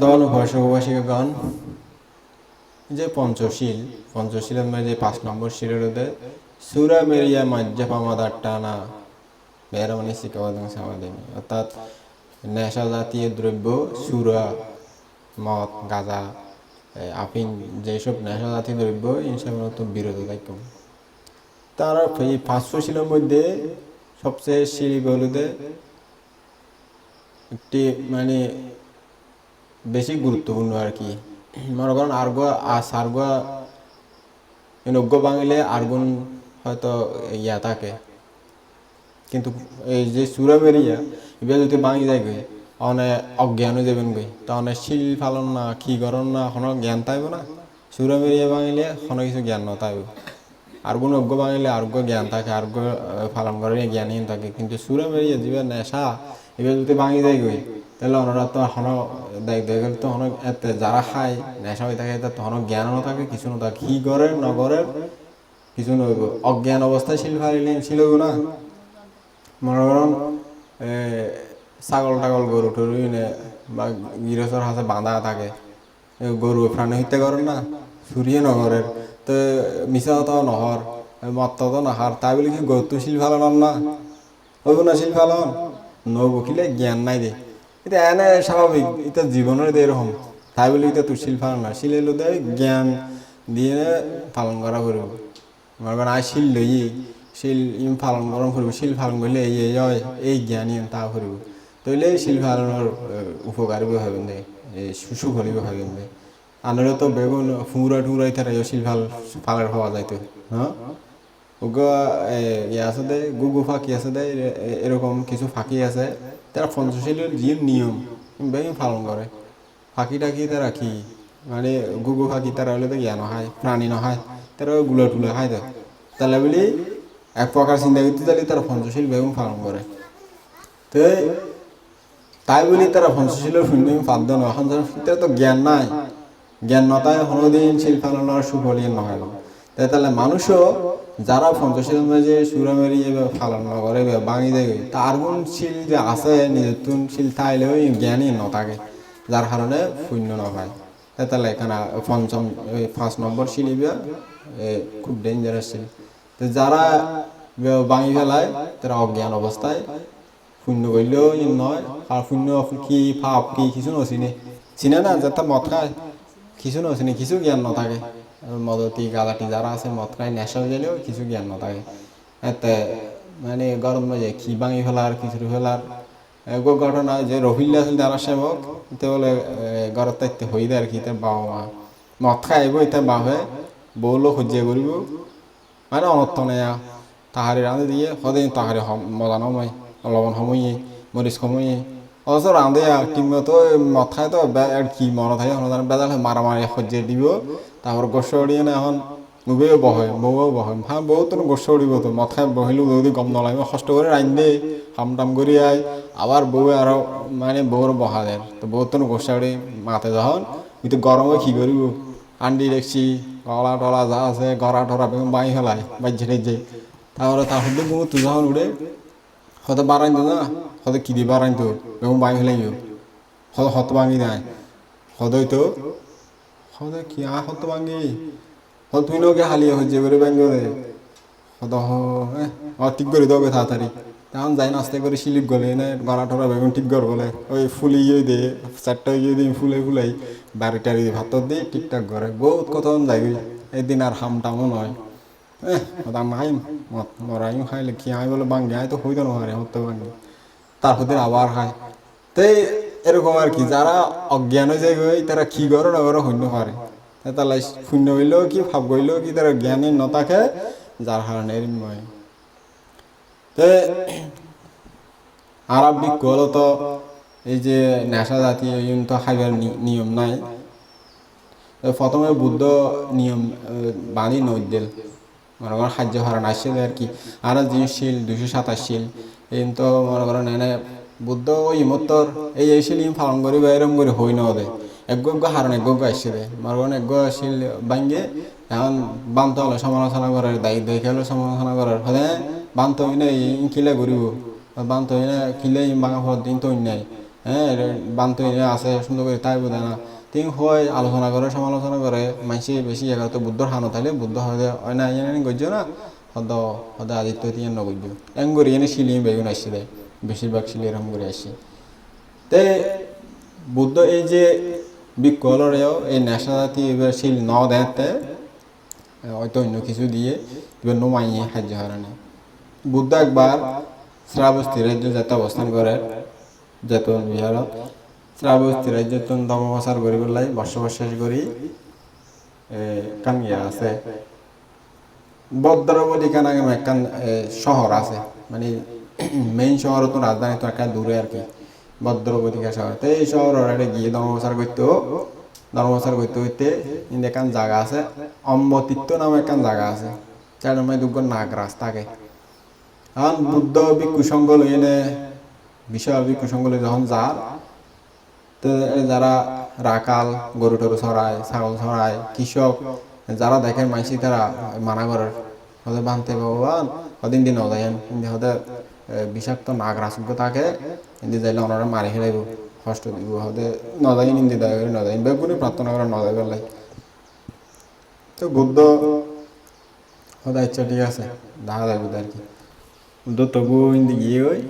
দল গান। যে পঞ্চশীল পঞ্চশীলের মধ্যে যে পাঁচ নম্বর শিলের মধ্যে সুরা মেরিয়া মাজ্জা পামাদার টানা বেরমানি সামাদিনী অর্থাৎ নেশা জাতীয় দ্রব্য সুরা মদ গাঁজা এ, আফিং যেসব নেশা জাতীয় দ্রব্য ইনশাল্লাহ তো বিরত থাকবে তার এই পাঁচশো শিলের মধ্যে সবচেয়ে শিল বলতে একটি মানে বেশি গুরুত্বপূর্ণ আর কি। মনে করেন আর্গ সার্গ নজ্ঞ বাঙালি আর্গুন হয়তো ইয়া থাকে। কিন্তু এই যে সুরা বেরিয়া এবার যদি বাঙি যায় গই অনেক অজ্ঞানও যাবেন গই তা অনেক শিল ফালন না, কি করন না কোনো জ্ঞান তাইব না? সুরা বেরিয়া বাঙালি কোনো কিছু জ্ঞান ন তাইব আর্গুন অজ্ঞ বাঙালি আর্গ জ্ঞান থাকে আর্গ ফালন করে জ্ঞানহীন থাকে। কিন্তু সুরা বেরিয়া যে নেশা এবার যদি ভাঙি যায় গই তাহলে ওনারা তো হন দেখ, দেখে তো হন এতে যারা খায়, নেশা হয়ে থাকে তখন জ্ঞান ন থাকে কিছু ন থাকে কি করে নগরে কিছু নইব অজ্ঞান অবস্থায় শিল ফারিলে ছিল না? মনে করেন ছাগল টাগল গরু টরু বা গৃহস্থর হাতে বাঁধা থাকে গরু প্রাণী হত্যা করেন না? সুরিয়ে নগরের তো মিশা তো নহর মত তো নাহার তাই বলে কি গরু তো শিল ফালান না হইব না শিল ফালন নব কিলে জ্ঞান নাই দে। এটা এনে স্বাভাবিক এটা জীবনের এরকম তাই বলে এটা তুই শিল ফালন না? শিলে লোদে জ্ঞান দিয়ে পালন করা করব মনে করেন আই শিল লই শিল, ইম পালন গরম করব শিল পালন করলে এই এই হয় এই জ্ঞান তা করব তইলে শিল পালনের উপকারী হবেন দে। এই সুসু হলিব হবেন তো বেগুন ফুঁড়া টুঁড়াই তারা শিল ফাল ফালের হওয়া যাইতো হ্যাঁ ওগো ইয়ে আছে দে, গুগু ফাঁকি আছে দে এরকম কিছু ফাঁকি আছে। তারা পঞ্চশীলের যে নিয়ম, বেগুন পালন করে। ফাঁকি টাকি তারা কি? মানে গুগু ফাঁকি তারা হলে তো জ্ঞান হয়, প্রাণী নহয়, তারা গুলা টুলা খায় তো। তাহলে বলি, এক প্রকার চিন্তা করতে তাহলে তারা পঞ্চশীল বেগুন পালন করে। তো, তাই বলি তারা পঞ্চশীলের শূন্য পাদ্য নয় তো জ্ঞান নাই। জ্ঞান নতায় হনদিন শিল পালনের সুফলিয়ে নহয় তাই তাহলে মানুষও যারা পঞ্চশীল মাঝে সুরামেরি পালন করে বাঙি দেয় তার গুণ শিল যে আছে নিজের শিল থাইলেও জ্ঞানই নথাকে যার কারণে শূন্য নয় তাই তাহলে এখানে পঞ্চম পাঁচ নম্বর এ, খুব ডেঞ্জারাস শিল। তো যারা বাঙি ফেলায় তারা অজ্ঞান অবস্থায় শূন্য করলেও নয় আর শূন্য কি পাপ কি কিছু নচিনে চিনে। না যাতে মদ খায়। কিছু না নচিনে কিছু জ্ঞান নথাকে। মদতি গালাটি যারা আছে, মদ খাই নেশা গেলেও কিছু জ্ঞান নথাকে। এতে মানে গরম যে কি ভাঙি ফেলার কিছু ফেলার এগো ঘটনা, যে রহিল্লা আছিল যারা সেবক তে বলে ঘরত তাইতে হই দেয় আর কি তার বাবা মা। মদ খাইব এটা বাহে বউলো সহ্য করিব। মানে অনর্থ নেয়া তাহারে রাঁধে দিয়ে সদায় তাহারে মজা নময় লবণ সময়ে, মরিচ সময়ে অথচ রাঁধে ঠিকমতো মদ খায় তো আর কি মনে থাকে এখন বেজাল হয় মারামারি সহ্য দিব। তারপর গোস্ব উড়িয়ে না এখন উবেও বহে, বউও বহে। হ্যাঁ বউ তো গোস্ব উড়িব তো মদ বহিলেও যদি গম নলাগিব কষ্ট করে রাইন দে হাম টাম করে আয় আবার বউ আরও মানে বউর বহা দেয় তো বউ তো গোস্ব উড়ি মাতে যখন কিন্তু গরমে কি করিব আন্ডি দেখছি, গলা টলা যা আছে গড়া টরা বাই ফেলায় বাজ্যে টেজ্যে তারপরে তার হতে বউ তুই যখন উড়ে হয়তো বাড়াইতো না, হয়তো কি দিয়ে বাড়াইতো বেগম বাই ফেলাই হয়তো হত ভাঙি নাই, হয়তো হয়তো কি আ হত ভাঙি, হয়তো তুই নকে হালিয়ে হচ্ছে করে ব্যাঙ্গ দে হয়তো হ ঠিক করে দেবে তাড়াতাড়ি তখন যাই নাস্তে করে শিলিপ গলে, না গড়া টরা বেগুন ঠিক কর বলে ওই ফুলি ইয়ে দে চারটা ইয়ে দিই ফুলে ফুলাই বাড়ি টাড়ি ভাত দিই ঠিকঠাক করে বহুত কত যাই এদিন আর হাম টামও নয় এহ দাম হাই মরাই খাইলে কি হাই বলে বাঙ্গে হাই তো হইতো না হতে বাঙ্গে তারপর আবার খায় তাই এরকম আর কি যারা অজ্ঞান হয়ে যায় তারা কি করো না করো শূন্য পারে তাহলে শূন্য হইলেও কি ভাব গইলেও কি তারা জ্ঞানী নথাকে যার কারণে এরম হয় তে আরবিক গলো তো এই যে নেশা জাতীয় ইউন তো খাইবার নিয়ম নাই প্রথমে বুদ্ধ নিয়ম বাণী নৈদ্যেল মনে করেন সাহায্য হারান আসছিল আর কি। আর জিনিস শিল দুশো সাতাশ শিল। এই তো মনে করেন এনে বুদ্ধ ওই মতর এই এই শিল পালন করি বা এরম করে হই না ওদের। একগো একগো হারান একগো একগো আসছে দে। মনে করেন একগো শিল ভাঙ্গে, এখন বান্ত হলে, সমালোচনা করার দায়িত্ব, দেখে হলে সমালোচনা করার। হ্যাঁ বান্ত হইনে কিলে ঘুরিব। বান্ত হইনে কিলে ভাঙা ফল দিন তো নাই। হ্যাঁ বান্ত আছে সুন্দর করে তাই বোধ না। তিন হয়, আলোচনা করে সমালোচনা করে মানসি বেশি জায়গা তো বুদ্ধর হানো তাইলে বুদ্ধ হয়তো হয় না এনে গজ্য না? হদ হদ আদিত্য তিয়ান নগজ্য। এম করি এনে শিলিয়ে বেগুন আসছে দেয় বেশিরভাগ শিলি এরকম করে আসি তে, বুদ্ধ এই যে বিকলরেও এই নেশা জাতি এবার শিল ন দেতে, হয়তো অন্য কিছু দিয়ে এবার নোমাইয়ে সাহায্য হারানে বুদ্ধ একবার শ্রাবস্তি রাজ্য যাতে অবস্থান করে যেতন বিহারত শ্রাবস্তি রাজ্য ধর্ম প্রচার বসবাস করি কান ইয়া আছে। বদ্রবলি কান আগে একখান শহর আছে। মানে মেইন শহর তো রাজধানী তো একটা দূরে আর কি। শহর তো এই শহর ওরা গিয়ে করতে করতে ইন্দে এখান জায়গা আছে। অম্বতীর্থ নামে একখান জায়গা আছে। চার থাকে এখন বুদ্ধ ভিক্ষু সঙ্গ সঙ্গ লই যখন যার তো যারা রাকাল, গরু টরু ছড়ায় ছাগল ছড়ায় কৃষক, যারা দেখেন মাইসি তারা মানা করার হতে বানতে ভগবান কদিন দিন নদায়েন কিন্তু হতে বিষাক্ত নাগ রাসুক থাকে কিন্তু যাইলে ওনারা মারি ফেলাইব, কষ্ট দিব, হতে নদাইন ইন্দি দয়া করে নদাইন, বেগুনি প্রার্থনা করে নদাই পেলাই তো বুদ্ধ, হতে ইচ্ছা ঠিক আছে দেখা যায় বুদ্ধ আর কি। বুদ্ধ তবু ইন্দি গিয়ে ওই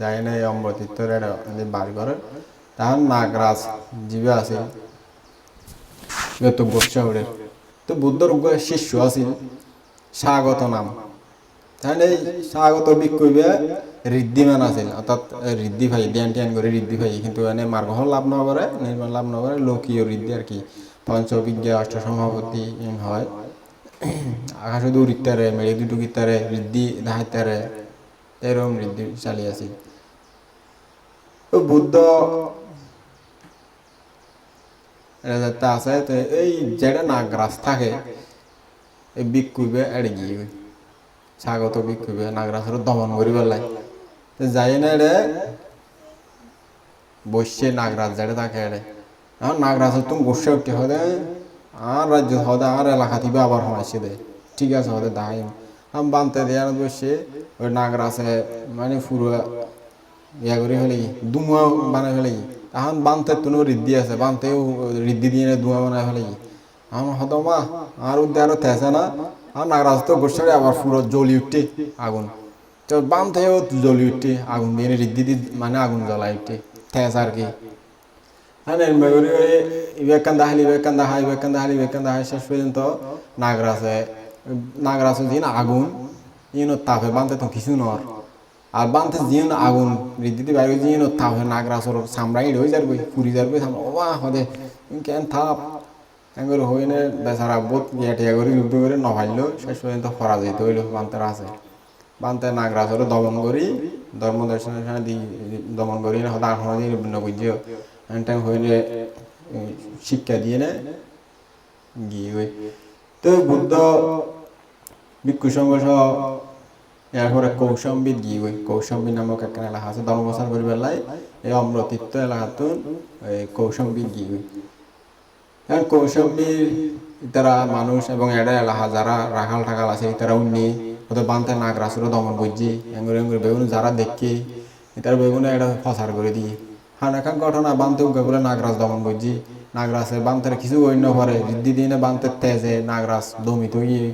যাই না এই অম্বতীর্থর এটা বাড়ি করে তখন নাগরাজ জীবে আছে যত গোস্বাউরের তো বুদ্ধর শিষ্য আছিল স্বাগত নাম তাহলে এই স্বাগত বিক্ষুবে ঋদ্ধিমান আছিল অর্থাৎ ঋদ্ধি ভাই ধ্যান ট্যান করে ঋদ্ধি ভাই কিন্তু এনে মার্গ লাভ না করে নির্মাণ লাভ না করে লোকীয় ঋদ্ধি আর কি পঞ্চবিজ্ঞা অষ্ট সমাপতি হয় আকাশ দূর ইত্যারে মেড়ে দুটো ইত্যারে ঋদ্ধি দাহাইত্যারে এরকম ঋদ্ধি চালিয়ে আছিল তো বুদ্ধ। আছে এই যেটা নাগরাজ থাকে, এই বিক্ষুবে স্বাগত বিক্ষুবে দমন করি পেলাই। যাই না এড়ে বসছে যেটা থাকে এড়ে আর তুমি বসে উঠতে হবে আর রাজ্য হবে আর এলাকা থেকে আবার হমাইছে দে। ঠিক আছে হবে দাহাই আমি বানতে দিয়ে বসে ওই নাগরাজে মানে পুরো ইয়া করে ফেলে কি দুমুয়া বানাই ফেলে কি এখন বানতে তো ঋদ্ধি আছে, বানতেও ঋদ্ধি দিয়ে দুমা বানাই ফেলে কি আমার হতো মা আর উদ্যে আরও থেসে না আর নাগরাজ তো গোসারে আবার পুরো জ্বলি উঠতে আগুন। তো বানতেও জ্বলি উঠতে আগুন দিয়ে ঋদ্ধি দিয়ে মানে আগুন জ্বলাই উঠতে থেস আর কি হ্যাঁ মেগরি ইবেকান দাহালি ইবেকান দাহা ইবেকান দাহালি ইবেকান দাহা শেষ পর্যন্ত নাগরাজে নাগরাজে দিন আগুন, ইনো তাপে বানতে তো কিছু নর আর বানতে জিন আগুন রিদিতে বাইরে জিন তাপ হয় নাগরাজর সামরা ইড হয়ে যাবে পুরি যাবে সামরা ও বাহ হদে কেন থাপ। এঙ্গর হইনে বেচারা বোধ টিয়া করে যুদ্ধ করে নভাইলো শেষ পর্যন্ত পরাজিত হইল বান্তের আছে। বান্তে নাগরাজর দমন করি, ধর্ম দর্শন দি দমন করি, না হদা দিন বিভিন্ন বুঝিও এনটাইম হইলে শিক্ষা দিয়ে নে, গিয়ে তো বুদ্ধ ভিক্ষু সংঘ সহ এরপরে কৌশম্বী গিয়ে ওই কৌশম্বী নামক এলাকা আছে এই এলাকাতুন এই কৌশম্বী গিয়ে ওই। এখন কৌশম্বীর তারা মানুষ এবং এলাকা যারা রাখাল ঠাকাল আছে তারা উন্নি বান্তে রাসুরও দমন করছি, এঙ্গুর এঙ্গুর বেগুন যারা দেখি তারা বেগুনে এটা প্রচার করে দিয়ে। হ্যাঁ এখন ঘটনা বানতে উগে বলে নাগরাজ দমন করছি। নাগরাজে বান্তের কিছু অন্য করে ঋদ্ধি দিনে বান্তের তেজে নাগরাজ দমিত গিয়ে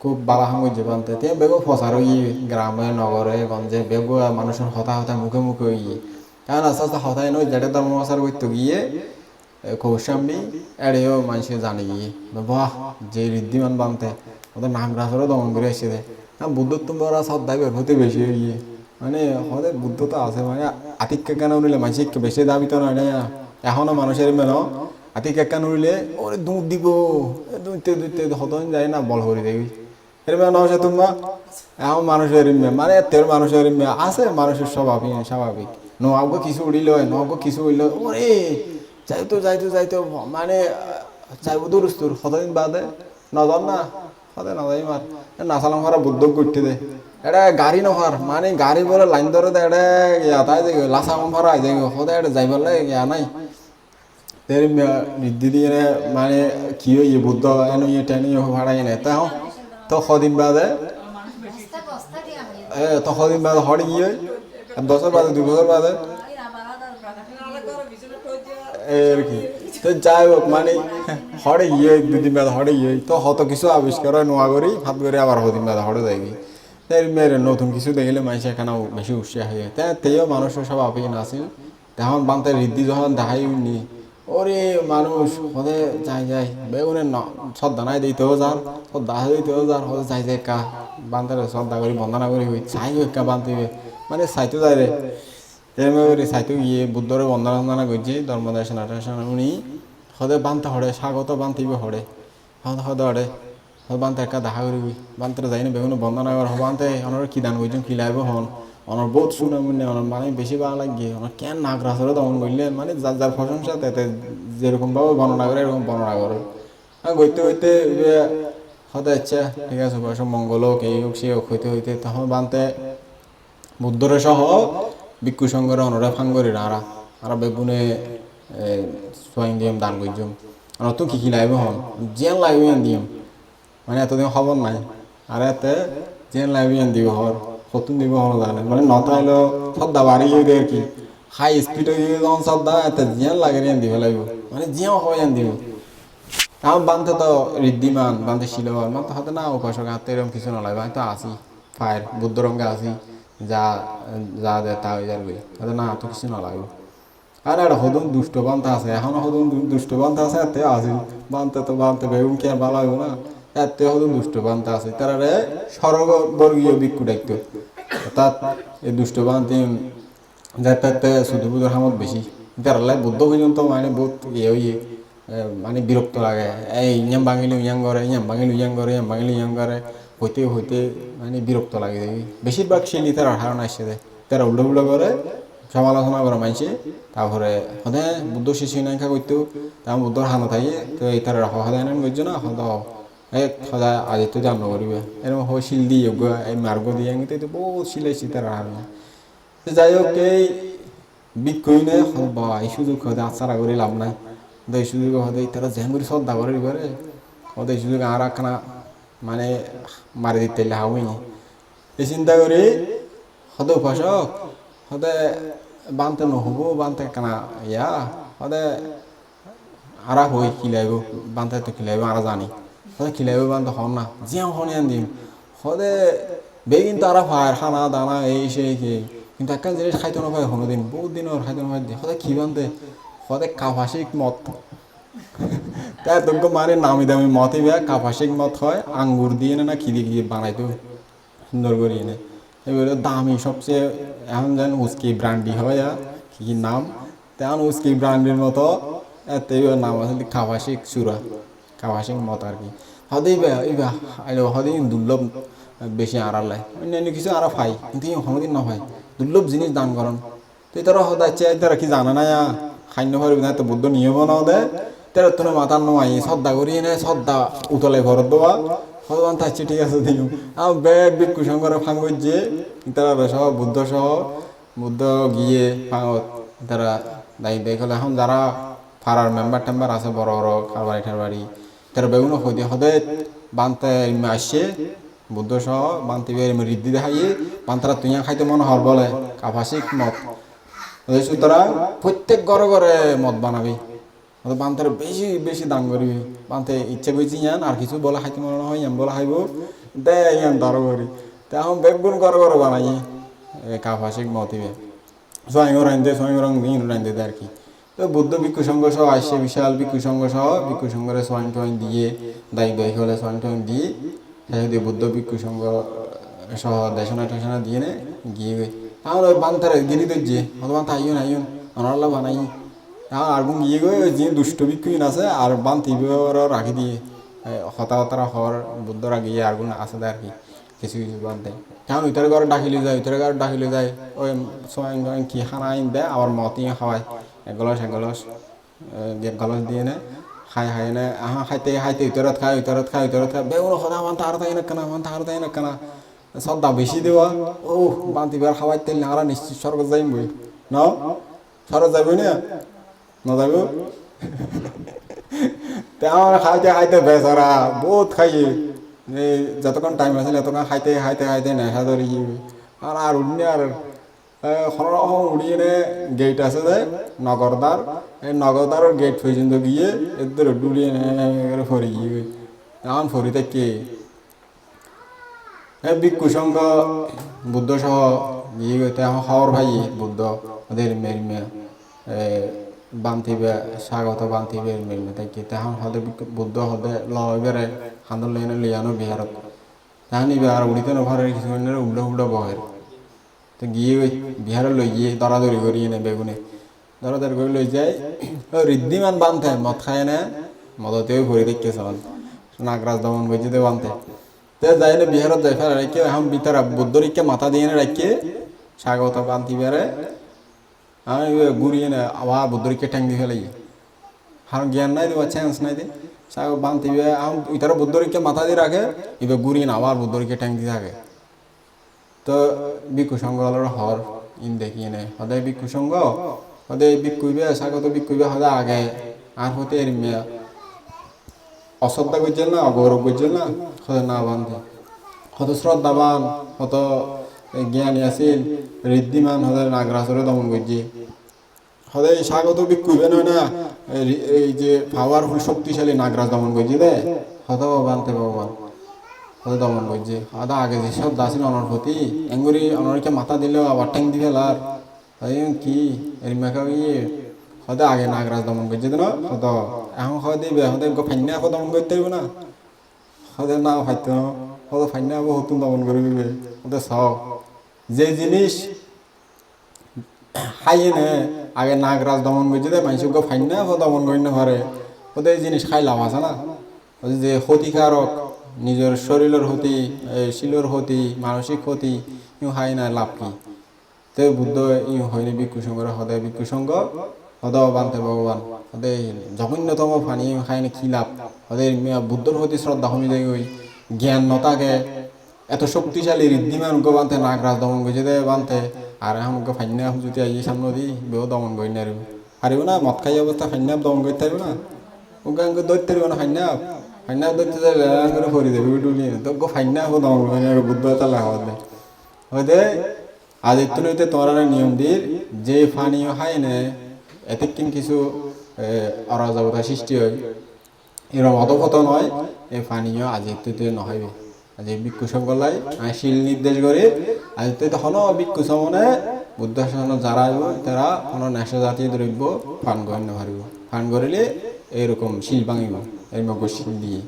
খুব বালা সামগ্রী বানতে তে বেগো ফসার হই গ্রামে নগরে গঞ্জে, বেগো মানুষের হতা হতা মুখে মুখে হই কারণ আস্তে আস্তে হতাই নয় যেটা ধর্ম প্রচার করতে গিয়ে কৌশাম্বি এড়েও মানুষে জানে গিয়ে। বাহ, যে ঋদ্ধিমান বানতে ওদের নাম রাসরও দমন করে এসে দেয় হ্যাঁ বুদ্ধত্ব বড় শ্রদ্ধা বের হতে বেশি হয়ে মানে হদের বুদ্ধ তো আছে মানে আতিক্যা কেন উনিলে মানুষ বেশি দাবি তো নয় না এখনও মানুষের মেন আতিক্যা কেন উনিলে ওরে দুধ দিব। দুইতে দুইতে হতন যায় না, বল করে দেবি এর মেয়ে নয় তোমার এখন মানুষের মেয়ে মানে তের মানুষের মেয়ে আছে মানুষের স্বভাবিক। স্বাভাবিক নগো কিছু উড়িল নগো কিছু উড়িল, ওরে, যাইতো যাইতো যাইতো মানে চাইব দূর দূর বাদে? নজন না? হতে নজাই মার নাসালাম হারা বুদ্ধ করতে দে। এটা গাড়ি নহার মানে গাড়ি বলে লাইন ধরে দে এটা ইয়াতাই যাই লাসাম ভাড়া যাই হতে এটা যাইবার লাগে, ইয়া নাই। তের নির্দি দিয়ে মানে কি হই বুদ্ধ, এনো ইয়ে টেন ইয়ে ভাড়া এনে তা তো সদিন বাদে? এ, তো বাদে হড় গিয়ে বছর বাদে, দুই বছর বাদে? আর কি? তো যাই হোক মানে হরে ইয়ে দুদিন বাদে হরে ইয়ে তো হত কিছু আবিষ্কার হয়, নোয়া করি, ভাত করে, আবার হদিন বাদে হরে যাইবি তাই মেয়ের নতুন কিছু দেখলে মানুষ এখানে বেশি উৎসাহ হয়ে তাই তেও মানুষের সব আপি নাছিল তখন বান্তে রিদ্ধি যখন দেখাই নি ওরে মানুষ, হদে যাই যাই। বেগুনে ন, শ্রদ্ধা নাই দিতেও যার শ্রদ্ধা দিতেও যার হদে যাই যাই কা। বান্তে শ্রদ্ধা করি, বন্দনা করি হই, চাই হোক কা বান্তিবে মানে চাইতো যায় রে। এরমে করে সাইতো গিয়ে বুদ্ধরে বন্দনা বন্দনা করছে ধর্মদর্শন আঠাশন উনি, হদে বানতে হড়ে, স্বাগত বান্তিবে হড়ে। হদে হড়ে, হদে বানতে একটা দেখা করিবি বানতে যাই না বেগুন বন্দনা কর বানতে অনর কি দান করছেন কি লাইব হন। অনর বহুত শুনে মনে অনর মানে বেশি ভালো লাগে। অনর কেন নাক রাসরে দমন করলে মানে যার যার প্রশংসা তাতে যেরকম ভাবে বর্ণনা করে এরকম বর্ণনা করে। আর গইতে গইতে হতে আচ্ছা ঠিক আছে বয়স মঙ্গল হোক, এই হোক, সে হোক, হইতে হইতে, তখন বানতে বুদ্ধরে সহ ভিক্ষু সংঘরে অনরা ফাঙ্গরি আরা আরা বেগুনে সোয়াইং দিম দান করছুম আর তো কি কি লাইব হন? জেন লাইব দিম মানে এতদিন খবর নাই। আর এতে জেন লাইব দিব হর কতুন দিব হল জানে মানে নতাইলো সদ্দা বাড়ি গিয়ে আর কি। হাই স্পিডে গিয়ে যখন সদ্দা এতে জেন লাগে দিব লাগবে মানে জিয়াও হয় দিব আমার বানতে তো ঋদ্ধিমান, বানতে শিলবার মানে তো হাতে না উপাসক হাতে এরকম কিছু নয় আমি তো আসি, ফায়ার বুদ্ধ রঙে আসি, যা যা দে তা হয়ে যাবে। হাতে না তো কিছু না লাগবে আর একটা হদুন দুষ্ট বানতে আছে, এখনও হদুন দুষ্ট বানতে আছে, এতে আসি। বানতে তো, বানতে বেগুন কি আর ভালো লাগবে না? এতে হদুন দুষ্ট বানতে আছে। তারা সর্ববর্গীয় ভিক্ষু ডাকতো। অর্থাৎ এই দুষ্ট বানতে যাতে শুধু বুধের হামত বেশি। তারা লাই বুদ্ধ পর্যন্ত মানে বহুত ইয়ে হয়ে মানে বিরক্ত লাগে। এই ইয়াম বাঙালি ইয়াং করে ইয়াম বাঙালি ইয়াং করে ইয়াম বাঙালি ইয়াং করে হইতে হইতে মানে বিরক্ত লাগে। দেখি বেশিরভাগ শিলি তারা ধারণা আসছে দে তারা উল্টো উল্টো করে সমালোচনা করে মানছে তারপরে সদায় বুদ্ধ শিশু নাইখা করতো তার বুদ্ধর হানো থাকে, তো এই তারা সদায় নাম করছ না সদ এই সদায় আজি জানো করিবে এরকম হয় শিল দিয়ে যোগ্য এই মার্গ দিয়ে আঙিতে তো বহুত শিলাইছি তারা হারনা তো যাই হোক এই বিক্ষই নে বা এই সুযোগ হতে আচারা করে লাভ নাই এই সুযোগ হতে তারা জ্যাঙ্গুরি শ্রদ্ধা করে করে হতে সুযোগ আর একখানা মানে মারি দিতে হাউই এই চিন্তা করি হতে উপাসক হতে বানতে নহব বানতে কেনা ইয়া হতে আরা হই খিলাইব বানতে তো খিলাইব আরা জানি হতে খিলাইব বানতে হন না জিয়াম হন দিম হতে বেগিন তো আরা ফায়ার খানা দানা এই সেই কি কিন্তু একটা জিনিস খাইতে না পায় হনো দিন বহুত দিন ওর খাইতে না পায় হতে কি বানতে হতে কাভাসিক মত তাই তোকে মানে নামি দামি মত ইবে কাভাসিক মত হয় আঙ্গুর দিয়ে না কি দিয়ে দিয়ে বানাইতো সুন্দর করে এনে এবারে দামি সবচেয়ে এখন যেন উস্কি ব্র্যান্ডি হয় আর কি কি নাম তেমন উস্কি ব্র্যান্ডের মতো এতে এবার নাম আছে কাভাসিক চূড়া কাভাসিক মত আর কি। হদেই বে ইবা, আইলো হদেই দুর্লভ বেশি আড়ালাই অন্যান্য কিছু আরা পাই কিন্তু হনদিন না দুর্লভ জিনিস দান করন তো তারা সদায় চেয়ে তারা কি জানে না খান্য পারবি না তো বুদ্ধ নিয়ম না দে। তারা তোর মাথার নয় শ্রদ্ধা করি নে শ্রদ্ধা উতলে ঘর দেওয়া ভগবান থাকছে ঠিক আছে দিও। আমার ব্যাগ বিক্ষু শঙ্কর ফাঙ্গ যে তারা সহ বুদ্ধ সহ বুদ্ধ গিয়ে ফাঙ্গত তারা দায়ী দেখলে এখন যারা পাড়ার মেম্বার টেম্বার আছে বড় বড় কারবারি ঠারবারি তারা বেগুন হইতে হদে বানতে আসছে বুদ্ধ সহ বান্তি রিদ্ধি দেখাইয়ে বান্তারা তুই খাইতে মনে হর বলে কাভাসিক মত ওদের সুতরাং প্রত্যেক ঘরে ঘরে মদ বানাবি ওদের বান্তার বেশি বেশি দাম করবি বান্তে ইচ্ছে করছি ইয়ান আর কিছু বলে খাইতে মনে হয় ইয়ান বলে খাইব দে ইয়ান দারো করি তা এখন বেগুন ঘরে ঘরে বানাই কাভাসিক মতিবে সোয়াইং রাইন্দে সোয়াইং রং দিন রাইন্দে আর কি বুদ্ধ ভিক্ষু সংঘ সহ আসছে বিশাল ভিক্ষু সংঘ সহ, ভিক্ষু সংঘরে সোয়াইং টোয়াইং দিয়ে, দায়ী দায়ী হলে সোয়াইং টোয়াইং দিয়ে দিয়ে বুদ্ধ ভিক্ষু সংঘ সহ দেশনা টেশনা দিয়ে নে, গিয়ে তাহলে ওই বান্তারে গেলি তো যে অথবা তাইও নাইও অনারলা বানাই এখন আগুন গিয়ে গে যে দুষ্ট ভিক্ষুইন আছে, আর বান্তি রাখি দিয়ে হতা হতারা হর বুদ্ধরা গিয়ে আগুন আছে আর কি, কিছু কিছু বাদ দেয়। এখন ইতার ঘরে ডাকিলে যায় ইতার ঘরে ডাকিলে যায়, ওই টোয়াইং কি খানা আইন দেয়, আবার মতি খাওয়ায়। এক গলস এক গলস দিয়ে নে, খাই খাই নে, আহা খাইতে খাইতে ভিতৰত খাই ভিতৰত খাই ভিতৰত খাই বেগুন সদা মান তার তাই না কেনা মান তার তাই না কেনা শ্রদ্ধা বেশি দেওয়া ও বান্তিবার খাওয়াই তেল নারা নিশ্চিত স্বর্গ যাইম বই ন? স্বর্গ যাইব না? না যাইব তে খাইতে খাইতে বেচারা বহুত খাইয়ে এই যতক্ষণ টাইম আছিল এতক্ষণ খাইতে খাইতে খাইতে নেশা ধরি আর আর উঠনে আর সরল উড়িয়ে গেট আছে যে নগরদার এই নগরদারের গেট পর্যন্ত গিয়ে এদের ফরি গিয়ে। এমন ফরি থেকে এই ভিক্ষু সংঘ, বুদ্ধ সহ, গিয়ে গেতে এখন খবর ভাই বুদ্ধ, ওদের মেরি মেয়ে। বান্তিবে স্বাগত বান্তিবে মেরি মেয়ে তাই হদে ভিক্ষু- বুদ্ধ হদে লবেরে হান্দর লইনে লিয়ানো বিহারত। তাহান বিহার উড়িতে নভরে কিছুমানের উল্টো উল্টো বহের। তো গিয়ে ওই বিহারে লই গিয়ে দরাদরি করি এনে বেগুনে দরাদরি করে লই যায় ও ঋদ্ধিমান বান্ধে মদ খায় না মদতেও ভরি দেখতে চল নাগরাজ দমন গজিতে বান্ধে তে যাই না বিহারত যাই ফেলে রেখে এখন ভিতরে বুদ্ধরিকে মাথা দিয়ে রেখে স্বাগত বান্তি বেড়ে আমি ঘুরিয়ে না আবার বুদ্ধরিকে ঠ্যাং দিয়ে ফেলাই হার জ্ঞান নাই দেওয়া চান্স নাই দে সাগর বান্তি আম ইতারা বুদ্ধরিকে মাথা দিয়ে রাখে এবার ঘুরিয়ে না আবার বুদ্ধরিকে ঠ্যাং দিয়ে থাকে তো বিক্ষু সংঘ হর ইন দেখি নে সদায় বিক্ষু সংঘ, সদায় বিক্ষুইবে স্বাগত বিক্ষুইবে সদায় আগে। আর হতে এরিমিয়া অশ্রদ্ধা করছেন না অগৌরব করছেন না, সদায় না বান্ধে। কত শ্রদ্ধাবান কত জ্ঞানী আছিল, ঋদ্ধিমান, সদায় নাগরাসরে দমন করছে সদায় স্বাগত বিক্ষুইবে নয় না, এই- যে পাওয়ারফুল শক্তিশালী নাগরাজ দমন করছে দে। হত বানতে ভগবান দমন করছে আদা আগে যে সব দাসিন অনর প্রতি, এঙ্গুরি অনরকে মাথা দিলেও আবার ঠ্যাং দিবে লার। কি? এর মেকা ইয়ে হতে আগে নাগরাজ দমন করছে না? হত এখন হয় দিবে গো ফাইনা এখন দমন করতে না। হতে না হয়তো। হতে ফাইনা আবার হতুন দমন করে দিবে হতে চাও যে জিনিস খাইয়ে নে, আগে নাগরাজ দমন করছে মানুষকে ফাইনা দমন করি না পারে এই জিনিস খাই লাভ আছে না? যে ক্ষতিকারক নিজের শরীরের ক্ষতি শিলের ক্ষতি, মানসিক ক্ষতি, ইউ হাই না লাভ কি? তে বুদ্ধ ইউ হয়নি ভিক্ষুসঙ্গ সদায় ভিক্ষুসঙ্গ সদ বানতে ভগবান সদায় জঘন্যতম ফানি, ইউ খাই কি লাভ? সদায় বুদ্ধর প্রতি শ্রদ্ধা কমি যায় ওই। জ্ঞান নতাকে এত শক্তিশালী, ঋদ্ধিমান গো বানতে, নাগরাজ দমন করছে দে বানতে। আর এখন গো ফাইনা যদি আই সামনে দি, বেও দমন করি না পারিব না, মদ খাই অবস্থা ফাইনা দমন করতে পারবে না? ওকে আঙ্কে দৈত্য না ফাইনা ফাইনা যায় লেলা করে ফরি দেবে তো গো ফাইনা হো না বুদ্ধ তা লাগাও দে হইতে আদিত্য নইতে তোমার নিয়ম দির যে ফানিও হাই নে এতক্ষণ কিছু এ, অরাজকতা সৃষ্টি হয়। এরকম অধপত নয় এই পানীয় আজিত্যতে নহইবে আজি ভিক্ষু সকলাই শিল নির্দেশ করে আজিত্য তখন ভিক্ষু সমনে বুদ্ধ যারা তারা কোনো নেশা জাতীয় দ্রব্য পান করে না পারিব পান করিলে এরকম শিল ভাঙিব এরকম শিল দিয়ে।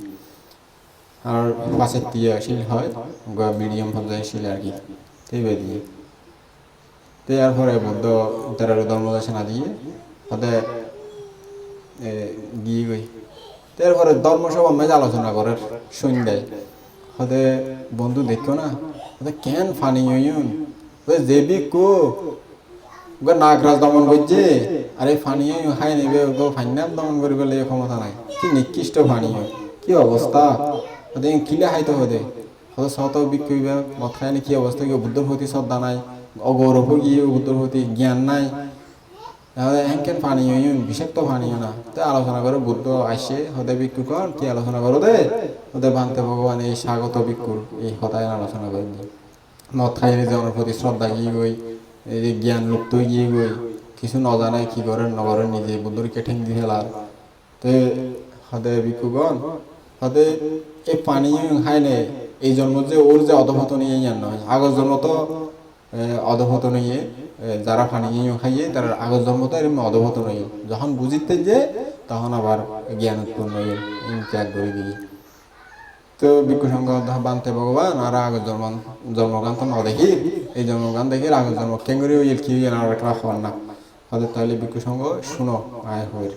আর বাসের দিয়ে শিল হয় মিডিয়াম পর্যায়ে শিল আর কি তেবে দিয়ে। তো এরপরে বুদ্ধ তারা ধর্মদর্শন দিয়ে এ, গিয়ে গই। তারপরে ধর্মসভা মেজ আলোচনা করার সন্ধ্যায়। হতে বন্ধু দেখো না কেন ফানি হইন যে বিকু ওকে নাগরাজ দমন করছে। আরে ফানি হাই নেবে ওকে ফাইনাম দমন করি বলে ক্ষমতা নাই। কি নিকৃষ্ট ফানি, কি অবস্থা? হতে কিলে হাইতে হতে হতে শত বিক্ষুবে মত খায় কি অবস্থা? কি বুদ্ধর প্রতি শ্রদ্ধা নাই, অগৌরব গিয়ে বুদ্ধর জ্ঞান নাই? তাহলে এনকেন পানি হইন বিষাক্ত পানি না? তো আলোচনা করে, বুদ্ধ আসে হতে ভিক্ষু কর, কি আলোচনা করো দে ওদের ভান্তে ভগবান এই স্বাগত ভিক্ষুর এই হতায় আলোচনা করে দি মদ খাই জনের প্রতি শ্রদ্ধা গিয়ে এই জ্ঞান লুপ্ত হয়ে গিয়ে গই কিছু নজানে কি করে নগরে নিজে বুদ্ধরিকে ঠেং দিয়ে ফেলার তো হতে ভিক্ষুগণ হতে এই পানি খাই নে, এই জন্ম যে ওর যে অধপত নিয়ে ইয়ান নয় আগের জন্ম তো অধপত নিয়ে যারা পানি খাইয়ে তার আগের জন্ম তো এরকম অধপত নিয়ে যখন বুঝিতে যে, তখন আবার জ্ঞান উৎপন্ন হয়ে ত্যাগ করে দিই তো ভিক্ষু সংঘ বানতে ভগবান আর আগের জন্ম জন্মগান তো ন দেখি এই জন্মগান দেখি আগের জন্ম। কেঙ্গুরি হইল কি আর একটা হন না। তাদের তাহলে ভিক্ষু সংঘ, শুনো, আয় হয়ে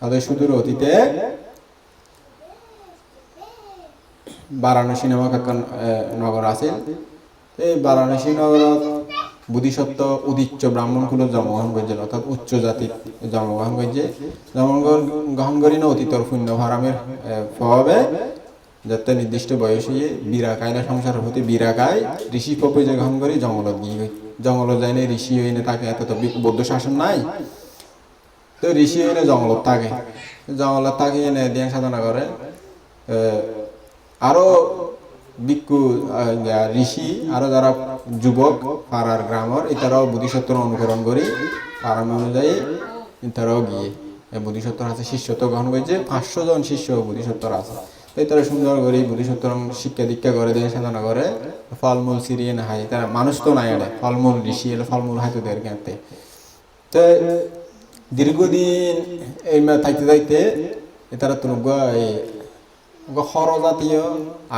তাদের সুদূর অতীতে বারাণসী নামক এখন নগর আছে। এই বারাণসী নগরত বুদ্ধিসত্ত্ব উদিচ্য ব্রাহ্মণ কুল জন্মগ্রহণ করছিল, অর্থাৎ উচ্চ জাতির জন্মগ্রহণ করছে। জন্মগ্রহণ, গ্রহণ করি না অতীতর পুণ্য ভারামের প্রভাবে যাতে নির্দিষ্ট বয়স হয়ে বিরাকায় না, সংসারের প্রতি বিরাকায় ঋষি যে গ্রহণ করি জঙ্গলত গিয়ে গই জঙ্গলত যাই না ঋষি হই না তাকে এত বৌদ্ধ শাসন নাই। তো ঋষি হই না জঙ্গলত থাকে। জঙ্গলত থাকে, এনে ধ্যান সাধনা করে। আরও ভিক্ষু ঋষি, আরও যারা যুবক পাড়ার গ্রামের এটারাও বোধিসত্ত্ব অনুকরণ করি। পাড়ার অনুযায়ী এটারাও গিয়ে এই বোধিসত্ত্বর আছে, শিষ্যত্ব গ্রহণ করেছে। পাঁচশো জন শিষ্য বোধিসত্ত্বর আছে। তো তারা সুন্দর করে বোধিসত্ত্বর শিক্ষা দীক্ষা করে দেয় সাধনা করে, ফলমূল সিরিয়ে না হয় তারা মানুষ তো নাই এটা ফলমূল ঋষি এলে, ফলমূল হাইতে দেয় কেনতে তো দীর্ঘদিন এই থাকতে থাকতে তারা তুলব এই খর জাতীয়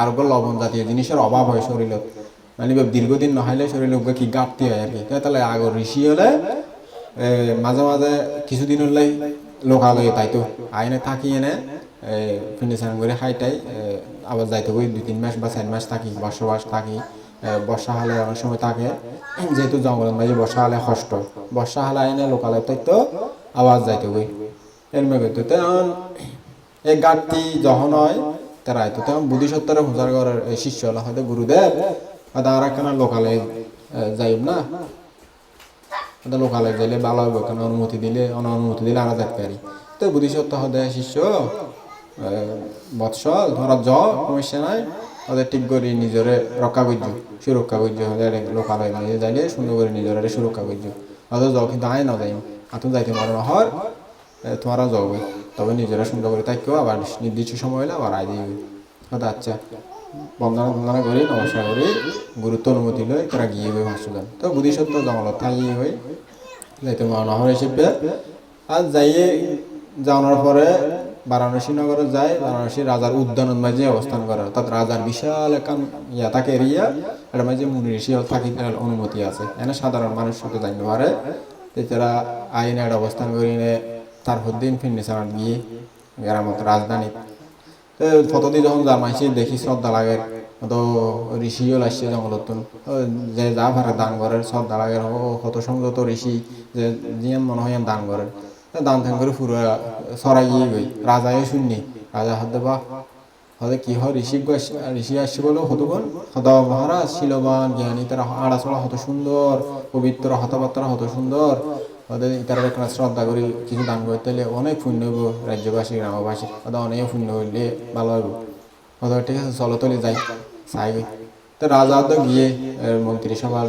আর লবণ জাতীয় জিনিসের অভাব হয় শরীরত। মানে দীর্ঘদিন নহাইলে শরীরে কি ঘাটতি হয় আর কি। তো তাহলে আগর ঋষি হলে মাঝে মাঝে কিছুদিন হলে লোকালয়ে তাই তো আইনে থাকি এনে ফিনিশন করে হাইটাই আবার যাইতে কই দুই, তিন মাস বা চার মাস থাকি, বসবাস থাকি বর্ষা হলে অনেক সময় থাকে। যেহেতু জঙ্গলের মাঝে বর্ষা হলে কষ্ট। বর্ষা হলে আইনে লোকালয়ে তাই তো আবার যাইতে কই এর মেঘে তো তেমন এই গাঁটটি যখন হয় তারা তো তেমন বুদ্ধিসত্তরে হুজার করার শিষ্য হলো হয়তো গুরুদেব, হয়তো আর একখানা লোকালে যাইব না। হয়তো লোকালে যাইলে ভালো হবে কেন অনুমতি দিলে? অন- অনুমতি দিলে আরও যাইতে পারি তো বুদ্ধিসত্ত্ব হতে শিষ্য আহ, বৎসল ধরা জ নাই। ওদের ঠিক করে নিজরে রক্ষা করছ সুরক্ষা করছ লোকালয় মাঝে যাইলে সুন্দর করে নিজরে সুরক্ষা করছ ওদের যাও কিন্তু আয় না যাই আতুন যাইতে পারো হর তোমারা যাবে তবে নিজেরা সুন্দর করে থাকলেও আবার নির্দিষ্ট সময় হলে আবার আয় হয়তো আচ্ছা। বন্দনা বন্দনা করে নমস্কার করে গুরুত্ব অনুমতি লই তারা গিয়ে গিয়ে ভাষণ তো বুদ্ধিসত্ত্ব জঙ্গলত থাকি হয়ে যাইতে মনোহর হিসেবে আর যাইয়ে যাওয়ার পরে বারাণসী নগরে যায় বারাণসী রাজার উদ্যানের মাঝে অবস্থান করে অর্থাৎ রাজার বিশাল একান ইয়া থাকে এরিয়া এটার মাঝে মুনি ঋষি থাকি অনুমতি আছে। এনে সাধারণ মানুষ সাথে জানতে পারে এছাড়া আইনের অবস্থান করে এনে তারপর দিন ফিরনিসার গিয়ে গ্রামত রাজধানী তো ফটোদি যখন মাইসি দেখি শ্রদ্ধা লাগে। তো ঋষিও লাগছে জঙ্গলত যে যা ভারে দান করে শ্রদ্ধা লাগে। কত সংযত ঋষি, যে জিয়ান মনে হয় দান করে দান ধ্যান করে পুরো সরাই গই রাজায় শুননি রাজা হতে বা হতে কি হয় ঋষি ঋষি আসছে বলে হতগণ হত মহারাজ শিলবান জ্ঞানী তারা আড়াচড়া হত সুন্দর পবিত্র হতবার্তা হত সুন্দর ওদের তারা একটা শ্রদ্ধা করি, কিছু দান করতে হলে অনেক পুণ্য হইব রাজ্যবাসী, গ্রামবাসী, ওদের অনেক পুণ্য হইলে ভালো হইব। ওদের ঠিক আছে, চলো তলে যাই, চাই। তো রাজা তো গিয়ে মন্ত্রী সভা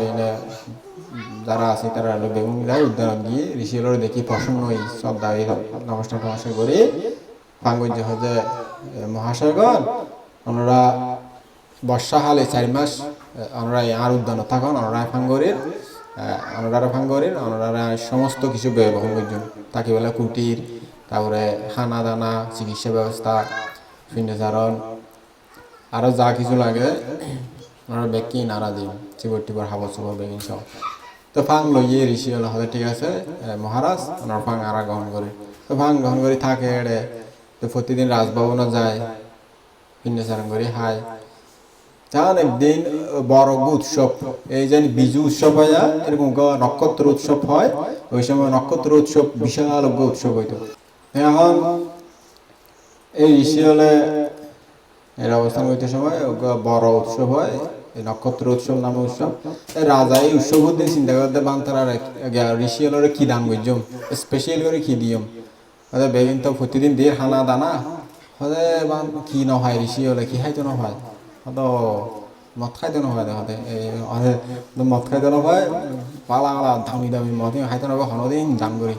যারা আছে তারা বেগুন যায় উদ্যান গিয়ে ঋষিগুলোর দেখি প্রসন্ন হই, শ্রদ্ধা হই, নমস্কার টমস্কার করে। পাঙ্গজ হচ্ছে মহাশয়গণ ওনারা বর্ষাকালে চার মাস ওনারা আর উদ্যান থাকুন, ওনারা ফাঙ্গরের ওনারা ফাঙ্গরের ওনারা সমস্ত কিছু ব্যবহার করছেন। তাকে বলে কুটির, তারপরে খানা দানা, চিকিৎসা ব্যবস্থা ফিন্ডচারণ আরও যা কিছু লাগে, ওনারা ব্যক্তি নাড়া দিন চিবর টিবর হাবর চবর, বেগিন সব তো ফাং লইয়ে ঋষি হলো, হলে ঠিক আছে মহারাজ, ওনার ফাং আরা গ্রহণ করে। তো ফাং গ্রহণ করে থাকে এড়ে, তো প্রতিদিন রাজভবনে যায় পিণ্ডচারণ করে হায় জান একদিন বড় উৎসব। এই যে বিজু উৎসব হয় না, এরকম নক্ষত্র উৎসব হয় ওই সময় নক্ষত্র উৎসব বিশাল উৎসব হইতো। এখন এই ঋষি হলে এর অবস্থান করতে সময় বড় উৎসব হয় এই নক্ষত্র উৎসব নামে উৎসব। রাজা এই উৎসব হতে চিন্তা করতে বান তারা ঋষি হলে কি দান করছম স্পেশাল করে কি দিয়ম। বেগিন তো প্রতিদিন দিয়ে হানা দানা। হলে কি নহয় ঋষি হলে কি খাইতে নহয় হয়তো মদ খাইতে নহয় হতে এই মদ খাইতে নহয় পালা পালা দামি দামি মদ খাইতে নহয় হনদিন দান করি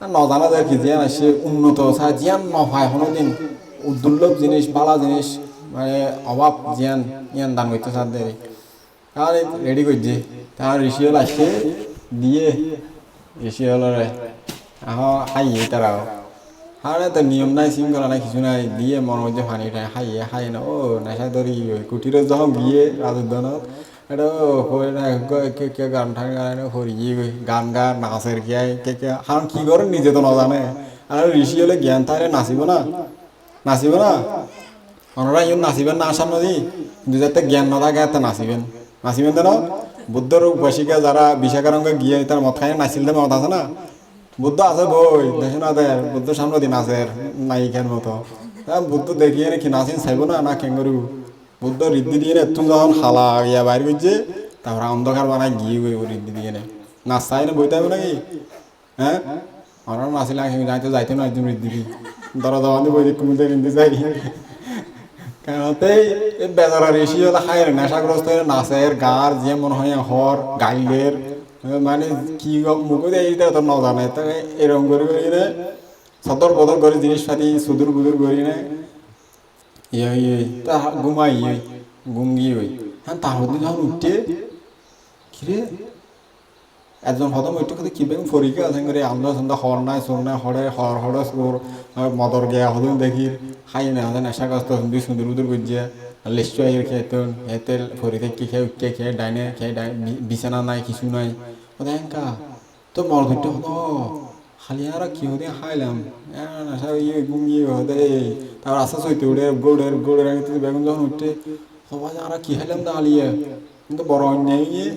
আর নজানা যায় কি জিয়ান আসে উন্নত জিয়ান নহয় হনদিন দুর্লভ জিনিস বালা জিনিস মানে অভাব জিয়ান ইয়ান দান করতে চার দেরি তাহলে রেডি করছে তাহলে ঋষি হল আসছে দিয়ে ঋষি হল রে আহ তারাও আরে তো নিয়ম নাই শৃঙ্খলা নাই কিছু নাই দিয়ে মনের মধ্যে পানি উঠায় হাইয়ে হাই না ও নেশা ধরি কুটিরে যখন গিয়ে রাজুদ্দানত এটা কে- কে গান ঠান গান গিয়ে গান গান নাচের কে কে কে হান কি করে নিজে তো নাজানে আর ঋষি হলে জ্ঞান তাহলে নাচিব না নাচিব না ওনারা ইউন নাচিবেন না আসার নদী কিন্তু যাতে জ্ঞান না থাকে এত নাচিবেন নাচিবেন তো না বুদ্ধর উপাসিকা যারা বিশাখারঙ্গে গিয়ে তার মত খাই নাচিল মত আছে না বুদ্ধ আছে বই, দেখে না দে, বুদ্ধ সামনে দিন আছে, নায়িকার মতো। তা বুদ্ধ দেখিয়ে নাকি নাচিন চাইব না না কেঙ্গরু বুদ্ধ রিদ্ধি দিয়ে এত যখন হালা ইয়া বাইর করছে তারপর অন্ধকার বানায় গিয়ে গই রিদ্ধি দিয়ে নে। নাচ না, বইতে হবে নাকি? হ্যাঁ? আমার নাচিলে যাইতে যাইতে না একদম রিদ্ধি দি দরা দওয়ানি বই কমিতে রিদ্ধি চাই। কেনতে এই বেজারা রেশি হলে খায় নেশাগ্রস্ত হয়ে নাচের গার, যে মনে হয় হর, গাইলের মানে কি মুখে এইটা তো ন জানে, তো এরকম করে করি না সদর বদর করে জিনিসপাতি সুদূর বুদুর করি না ইয়ে ইয়ে তা ঘুমাই ইয়ে গুঙ্গি ওই। হ্যাঁ তার মধ্যে যখন উঠতে কিরে? একজন হতম ওইটু কথা কি বেগুন ফরিকে আছে করে আমরা সন্ধ্যা হর নাই সোর নাই, হরে, হর, হরে সোর মদর গেয়া হদম দেখি, খাই না নেশা কষ্ট সুন্দর সুন্দর উদুর করছে লিশ্চয় এর খেতেন এতে ফরি থেকে খেয়ে উঠতে খেয়ে ডাইনে খেয়ে বিছানা নাই, কিছু নাই। ওদের কা তো মর ধরতে হতো খালি আর কি হতে খাইলাম ইয়ে ঘুমিয়ে হতে তারপর আস্তে আস্তে উঠে গোড়ের গোড়ের আগে বেগুন যখন উঠতে সবাই আর কি খাইলাম দাঁড়িয়ে কিন্তু বড় অন্যায় গিয়ে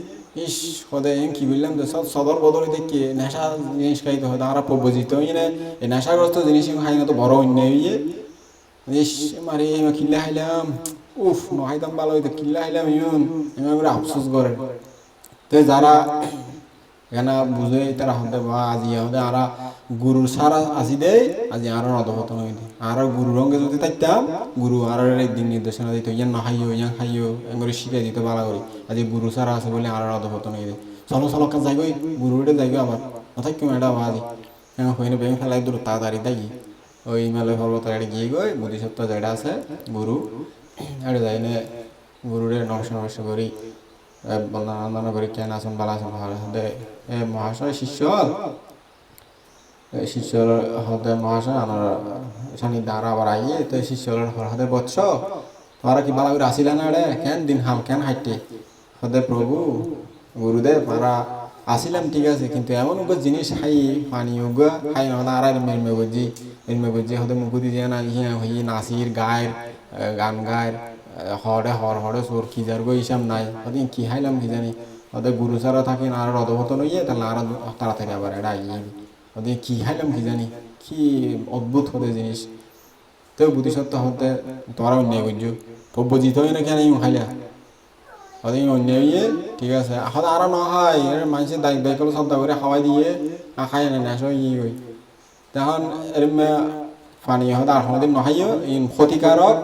ইস হদে কি বললাম তো সব সদর বদলে দেখি নেশা জিনিস খাইতে হয় তারা প্রবোজিত হই না? এই নেশাগ্রস্ত জিনিস খাই না তো বড় অন্যায় হইয়ে ইস মারে কিল্লা খাইলাম উফ ভালো কিল্লা যারা তারা বা আজি আজি যদি থাকতাম গুরু আর একদিন নির্দেশনা দিত ইয়ান না খাইও ইয়ান খাইও এগুলো শিখাই দিত ভালো করে আজি গুরু সারা আছে বলে আর অধপত নই দে চলো চলো কাজ গুরু উঠে যাইগো আবার নথাকি এটা আজি এমন হইনি বেং ফেলাই দূর তাড়াতাড়ি দেখি ওই হিমালয় পর্বতের আড়ে গিয়ে গই বুদ্ধিসত্ত্ব যেটা আছে গুরু এটা যাই নে গুরুরে নমস্কার নমস্কার করি বন্দনা করি, কেন আসুন ভালো আসুন ভালো আসুন, দে। এ মহাশয় শিষ্য এই শিষ্যর হতে মহাশয় আমার শনি দ্বারা আবার আইয়ে, তো শিষ্যর হতে বৎস। তোরা কি ভালো করে আসিলে না রে? কেন দিন হাল, কেন হাইটে? হতে প্রভু, গুরুদেব তারা আসিলাম ঠিক আছে কিন্তু এমন উগ্র জিনিস খাই পানি উগ্র খাই না আর মেরমে বুঝি মেরমে বুঝি হতে মুখুদি যে না ইয়ে হই নাসির গায়ের গান গায়ের হরে হর হরে সোর কি যার গো হিসাব নাই হতে কি খাইলাম কি জানি হতে গুরু সারা থাকি না আর অধবত নইয়ে তাহলে আর তাড়াতাড়ি আবার এটা ইয়ে হতে কি খাইলাম কি জানি কি অদ্ভুত হতে জিনিস তো বুদ্ধিসত্ত্ব হতে তোমরা অন্যায় বুঝছ হয় না কেন ইউ অন্যায় ইয়ে ঠিক আছে হতে আরও না হয় মানুষের দায়িত্ব দায়িত্ব শ্রদ্ধা করে খাওয়াই দিয়ে খাই না নেশ ইয়ে হই তখন এরম পানি হতে আর হতে নহাইও ইন ক্ষতিকারক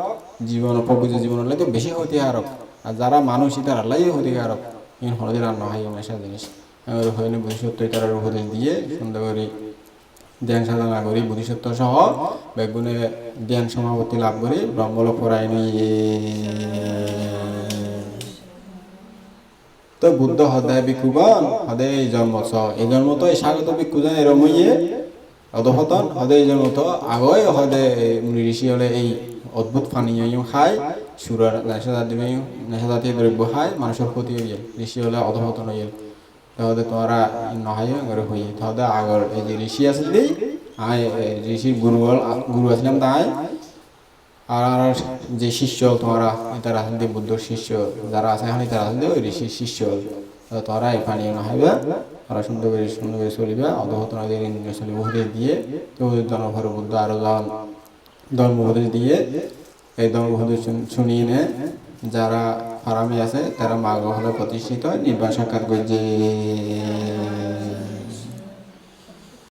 জীবন প্রকৃত জীবন লাগে বেশি ক্ষতিকারক আর যারা মানুষ তারা লাই ক্ষতিকারক ইন হলদি আর নহাই নেশা জিনিস আমার ভবিষ্যৎ তারা উপদেশ দিয়ে সুন্দর করে ধ্যান সাধনা করি বুদ্ধিসত্ত্ব সহ বেগুনে ধ্যান সমাপত্তি লাভ করি ব্রহ্মলোক পরায় তো বুদ্ধ সদায় ভিক্ষুগণ এই জন্ম ছ এই জন্ম তো এই স্বাগত ভিক্ষুজন এরম হইয়ে অধপতন সদায় এই জন্ম তো আগয় সদায় ঋষি হলে এই অদ্ভুত পানীয় খায়, সুরের নেশা জাতীয় নেশা জাতীয় দ্রব্য খায়, মানুষের ক্ষতি হয়ে যায় ঋষি হলে অধপতন হয়ে যায় তাহলে তোমরা নহয় করে হই তাহলে আগর এই যে ঋষি যদি আই ঋষির গুরু গুরু আসলাম তাই আর আর যে শিষ্য তোমরা, তারা আছেন যে বুদ্ধ শিষ্য যারা আছে এখন তারা আছেন ওই ঋষির শিষ্য তোরা এই পানি নহাইবে তারা সুন্দর করে সুন্দর করে চলিবে। অধহত নদীর ইন্দ্রিয় চলিবে। উপদেশ দিয়ে তো জনভর বুদ্ধ আরও জন ধর্ম দিয়ে, এই ধর্ম শুনিয়ে নে। যারা ফারামি আছে, তারা মাগ হলে প্রতিষ্ঠিত নির্বাণ সাক্ষাৎ করছে।